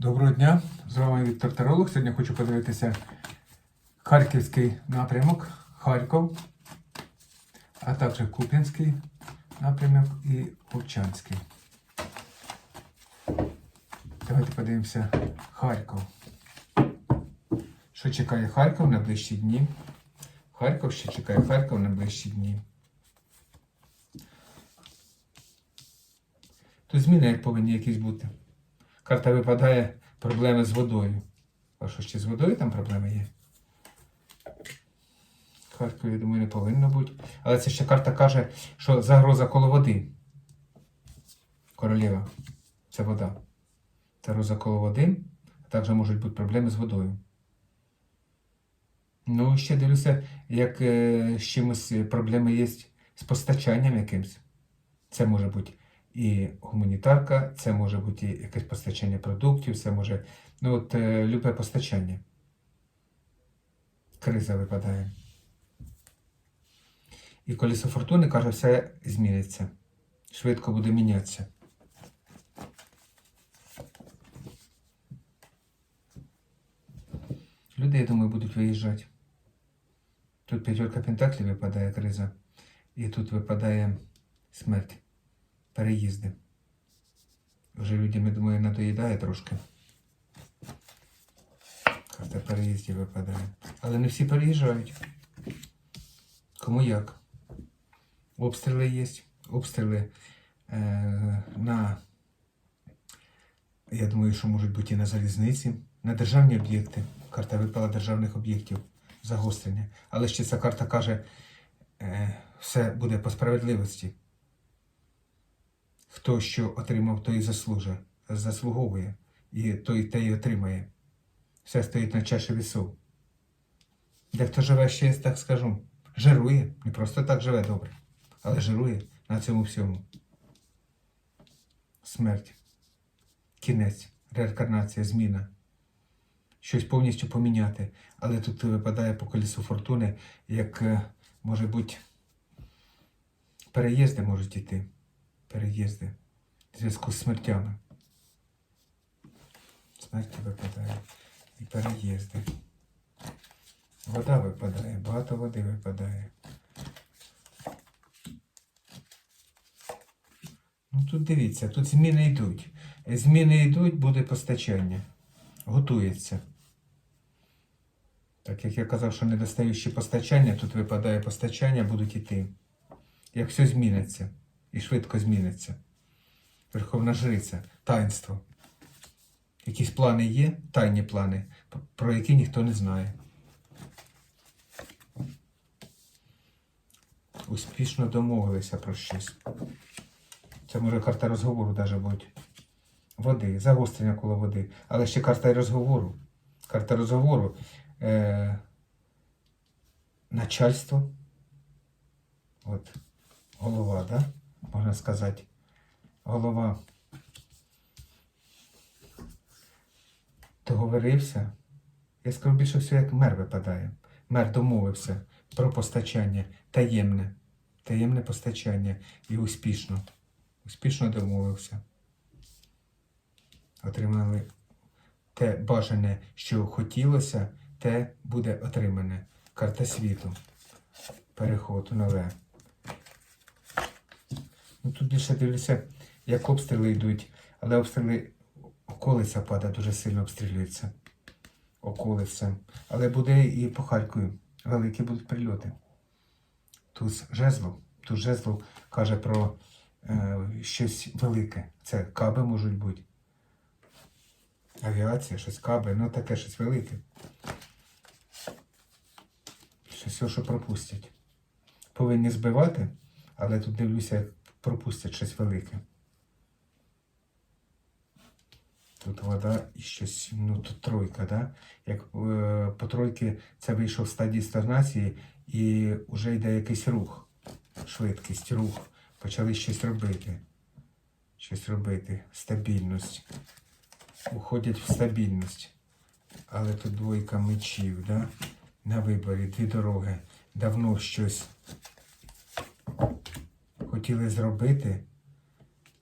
Доброго дня, з вами Віктор Таролог. Сьогодні хочу подивитися Харківський напрямок, Харків, а також Куп'янський напрямок і Овчанський. Давайте подивимося Харків. Що чекає Харків на ближчі дні? Харків ще чекає Харків на ближчі дні. Тут зміни як повинні якісь бути. Карта випадає проблеми з водою. А що ще з водою там проблеми є? Харкові, я думаю, не повинно бути. Але це ще карта каже, що загроза коло води. Королева. Це вода. Загроза коло води, а також можуть бути проблеми з водою. Ну, ще дивлюся, як е, з чимось проблеми є з постачанням якимось. Це може бути і гуманітарка, це може бути якесь постачання продуктів, це може, ну от е, любе постачання. Криза випадає. І колесо фортуни каже, все зміниться. Швидко буде мінятися. Люди, я думаю, будуть виїжджати. Тут п'ятерка пентаклів випадає криза, і тут випадає смерть переїзди. Вже людям, я думаю, надоїдає трошки. Карта переїздів випадає. Але не всі переїжджають. Кому як? Обстріли є. Обстріли е, на, я думаю, що можуть бути і на залізниці, на державні об'єкти. Карта випала державних об'єктів загострення. Але ще ця карта каже, е, все буде по справедливості. Хто що отримав, той і заслужує, заслуговує, і той те й отримає. Все стоїть на чаші весу. Дехто живе ще, так скажу, жирує, не просто так живе добре, але жирує на цьому всьому. Смерть, кінець, реінкарнація, зміна. Щось повністю поміняти. Але тут випадає по колісу фортуни, як е, може бути переїзди можуть йти переїзди в зв'язку з смертями. Смерті випадає і переїзди. Вода випадає, багато води випадає. Ну тут дивіться, тут зміни йдуть. Зміни йдуть, буде постачання. Готується. Так як я казав, що недостаючі постачання, тут випадає постачання, будуть йти. Як все зміниться і швидко зміниться. Верховна Жриця, таїнство. Якісь плани є, тайні плани, про які ніхто не знає. Успішно домовилися про щось. Це може карта розговору навіть бути. Води, загострення коло води. Але ще карта розговору. Карта розговору. Е- начальство. От, голова, да? Можна сказати, голова договорився. Я скажу більше все, як мер випадає. Мер домовився про постачання таємне. Таємне постачання і успішно. Успішно домовився. Отримали те бажане, що хотілося, те буде отримане. Карта світу. Переход нове. Ну, тут більше дивлюся, як обстріли йдуть, але обстріли околиця падає, дуже сильно обстрілюється. Околиця. Але буде і по Харкові. Великі будуть прильоти. Тут жезлов. Тут жезлов каже про е, щось велике. Це каби можуть бути. Авіація, щось каби, ну таке щось велике. Щось, що пропустять. Повинні збивати, але тут дивлюся, як пропустять щось велике. Тут вода і щось, ну тут тройка, да? Як е, по тройки це вийшов в стадії стагнації і вже йде якийсь рух, швидкість, рух. Почали щось робити. Щось робити. Стабільність. Уходять в стабільність. Але тут двойка мечів, да? На виборі, дві дороги. Давно щось хотіли зробити,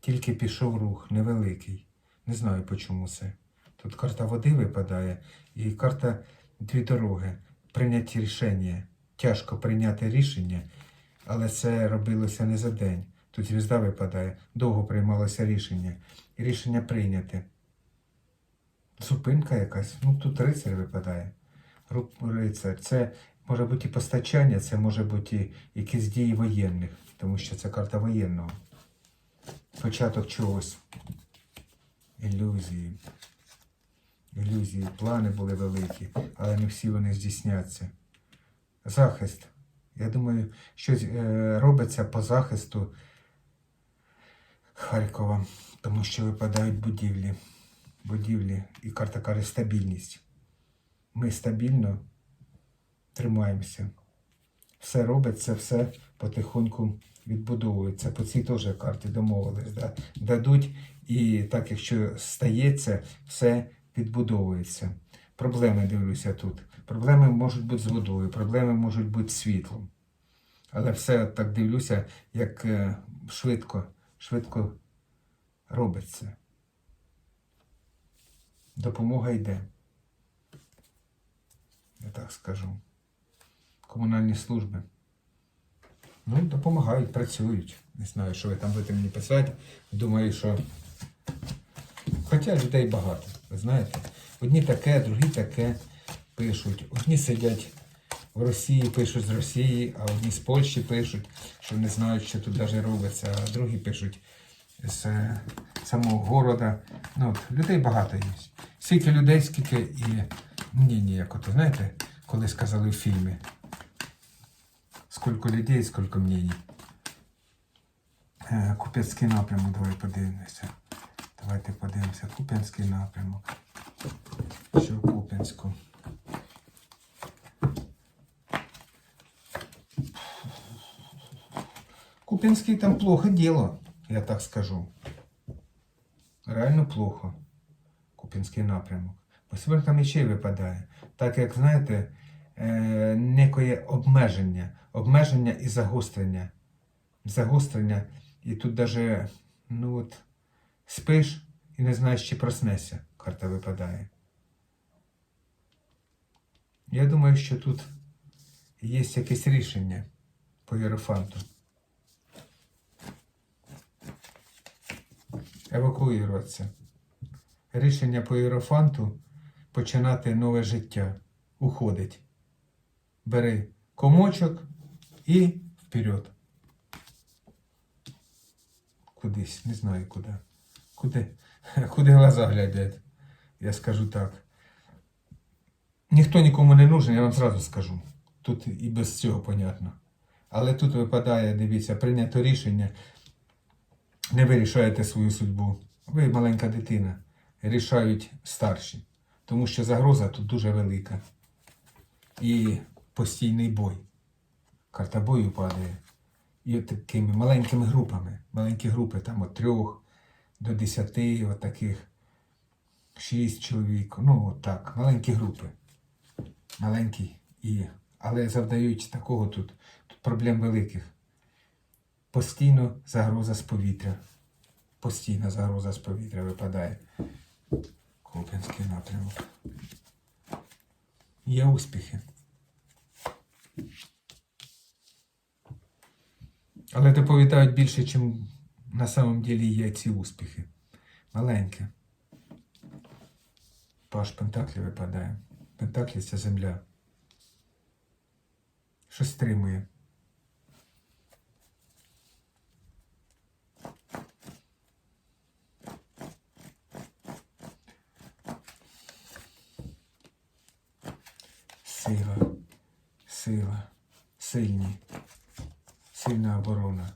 тільки пішов рух невеликий. Не знаю чому це. Тут карта води випадає і карта дві дороги. Прийняті рішення. Тяжко прийняти рішення, але це робилося не за день. Тут звізда випадає, довго приймалося рішення. І рішення прийняте. Зупинка якась. Ну тут рицар випадає. Рицар. Це може бути і постачання, це може бути і якісь дії воєнних, тому що це карта воєнного. Початок чогось. Ілюзії. Ілюзії, плани були великі, але не всі вони здійсняться. Захист. Я думаю, щось е, робиться по захисту Харкова, тому що випадають будівлі. Будівлі і карта каже стабільність. Ми стабільно тримаємося. Все робиться, все потихоньку відбудовується. По цій теж карті домовились. Да? Дадуть, і так, якщо стається, все відбудовується. Проблеми дивлюся тут. Проблеми можуть бути з водою, проблеми можуть бути з світлом. Але все так дивлюся, як е, швидко, швидко робиться. Допомога йде. Я так скажу. Комунальні служби. Ну, допомагають, працюють. Не знаю, що ви там будете мені писати. Думаю, що. Хоча людей багато, ви знаєте. Одні таке, другі таке пишуть. Одні сидять в Росії, пишуть з Росії, а одні з Польщі пишуть, що не знають, що тут навіть робиться, а другі пишуть з е, самого города. Ну, от, людей багато є. Скільки людей, скільки і мнені, як от, знаєте, коли сказали в фільмі. Скільки людей, скільки мнені. Е, Куп'янський напрямок, давай подивимося. Давайте подивимося. Куп'янський напрямок. Що в Куп'янську? Куп'янський там плохо діло, я так скажу. Реально плохо. Куп'янський напрямок. Восьмерка мечей випадає. Так як, знаєте, е, некоє обмеження. Обмеження і загострення. Загострення. І тут даже, ну от, спиш і не знаєш, чи проснешся. Карта випадає. Я думаю, що тут є якесь рішення по Єрофанту. Евакуюватися. Рішення по Єрофанту починати нове життя. Уходить. Бери комочок і вперед. Кудись, не знаю куди. Куди, куди глаза глядять, я скажу так. Ніхто нікому не нужен, я вам зразу скажу. Тут і без цього понятно. Але тут випадає, дивіться, прийнято рішення. Не ви рішаєте свою судьбу. Ви маленька дитина. Рішають старші. Тому що загроза тут дуже велика. І постійний бой. Карта бою падає. І от такими маленькими групами. Маленькі групи, там от трьох до десяти, от таких шість чоловік. Ну, от так, маленькі групи. Маленькі і. Але завдають такого тут, тут проблем великих. Постійно загроза з повітря. Постійна загроза з повітря випадає. Куп'янський напрямок. Є успіхи. Але доповідають більше, чим на самом ділі є ці успіхи. Маленьке. Паш Пентаклі випадає. Пентаклі це земля. Щось стримує. Сила, сила, сильні, сильна оборона.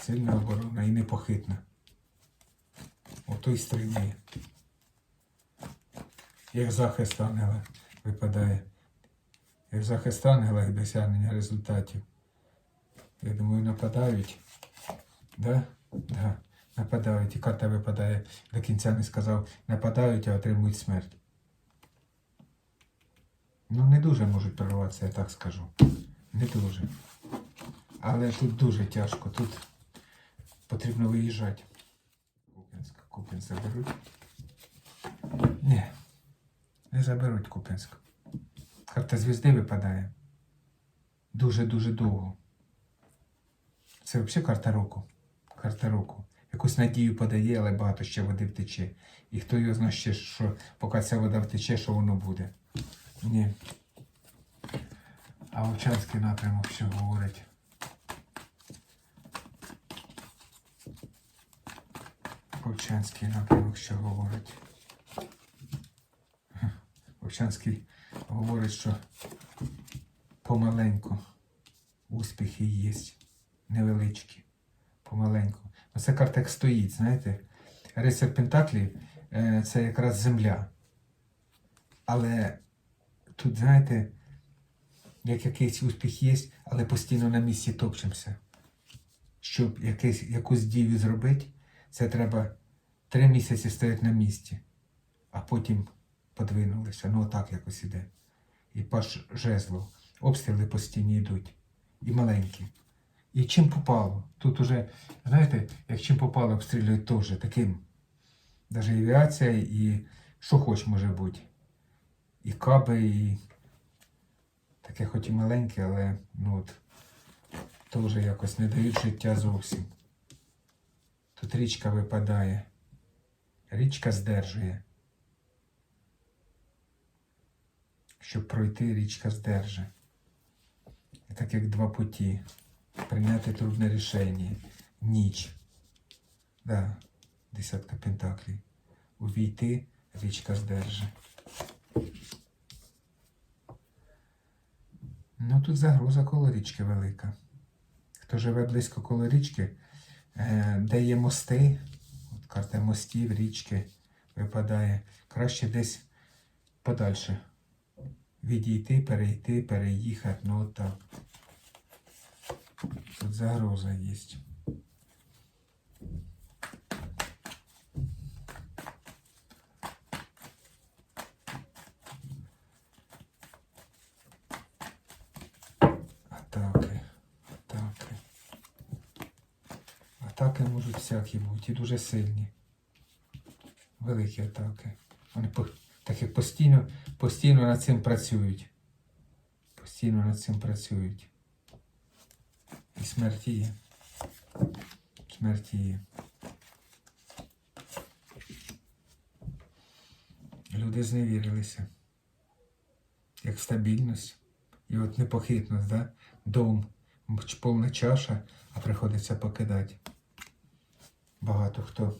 Сильна оборона і непохитна. Ото й стримує. Як захист ангела випадає. Як захист ангела і досягнення результатів. Я думаю, нападають. Да? Да. Нападають. І карта випадає. До кінця не сказав. Нападають, а отримують смерть. Ну, не дуже можуть прорватися, я так скажу. Не дуже. Але тут дуже тяжко. Тут потрібно виїжджати. Куп'янськ, Куп'янськ заберуть. Не заберуть Куп'янськ. Карта звізди випадає. Дуже-дуже довго. Це взагалі карта року. Карта року. Якусь надію подає, але багато ще води втече. І хто його знає ще, що поки ця вода втече, що воно буде. Ні. А Овчанський напрямок що говорить? Овчанський напрямок що говорить? Овчанський говорить, що помаленьку успіхи є. Невеличкі. Помаленьку. Оце карта як стоїть, знаєте. Рицар Пентаклів е, це якраз земля. Але тут, знаєте, як якийсь успіх є, але постійно на місці топчемося. Щоб якийсь, якусь дію зробити, це треба три місяці стояти на місці, а потім подвинулися. Ну, отак якось іде. І паш жезло. Обстріли постійні йдуть. І маленькі. І чим попало. Тут уже, знаєте, як чим попало, обстрілюють теж таким. Навіть авіація, і що хоч може бути. І каби, і таке хоч і маленьке, але ну от, теж якось не дають життя зовсім. Тут річка випадає. Річка здержує. Щоб пройти, річка здерже. І так як два путі. Прийняти трудне рішення. Ніч. Да, десятка пентаклей. Увійти, річка здерже. Ну тут загроза коло річки велика. Хто живе близько коло річки, де є мости, от карта мостів, річки випадає, краще десь подальше. Відійти, перейти, переїхати, ну от так. Тут загроза є. Атаки, атаки. Атаки всякі бути і дуже сильні. Великі атаки. Вони так як постійно, постійно над цим працюють. Постійно над цим працюють. І смерть є. Смерть є. Люди зневірилися. Як стабільність. І от непохитність, да? Дом, повна чаша, а приходиться покидати. Багато хто.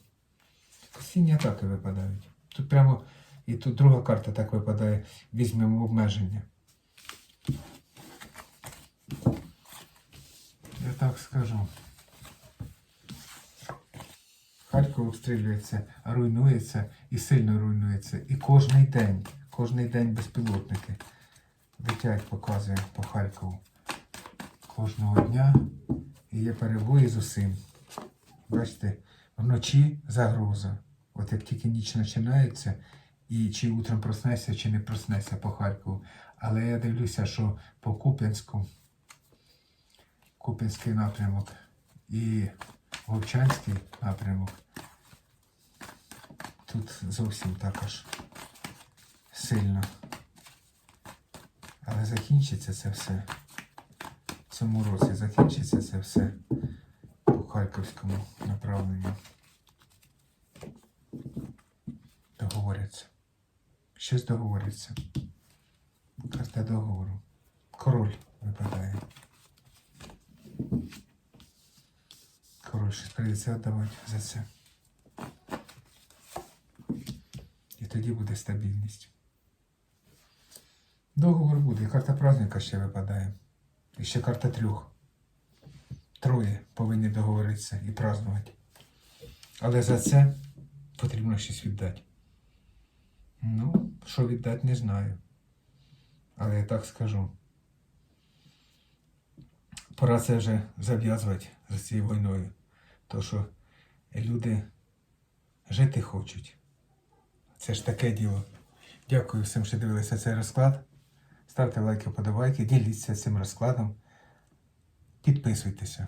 Постійні атаки випадають. Тут прямо, і тут друга карта так випадає. Візьмемо обмеження. Я так скажу. Харків обстрілюється, руйнується і сильно руйнується. І кожний день, кожний день безпілотники летять, показує по Харкову. Кожного дня і є перебої з усім. Бачите, вночі загроза. От як тільки ніч починається, і чи утром проснеться, чи не проснеться по Харкову. Але я дивлюся, що по Куп'янську Куп'янський напрямок і Вовчанський напрямок. Тут зовсім також сильно. Але закінчиться це все. В цьому році закінчиться це все Харківському направленню. Договоряться. Щось договоряться. Карта договору. Король випадає. Король щось прийдеться віддавати за це. І тоді буде стабільність. Договор буде. І карта праздника ще випадає. І ще карта трьох. Троє повинні договоритися і празднувати. Але за це потрібно щось віддати. Ну, що віддати, не знаю. Але я так скажу. Пора це вже зав'язувати з цією війною. То що люди жити хочуть. Це ж таке діло. Дякую всім, що дивилися цей розклад. Ставте лайки, подобайки, діліться цим розкладом. Підписуйтеся.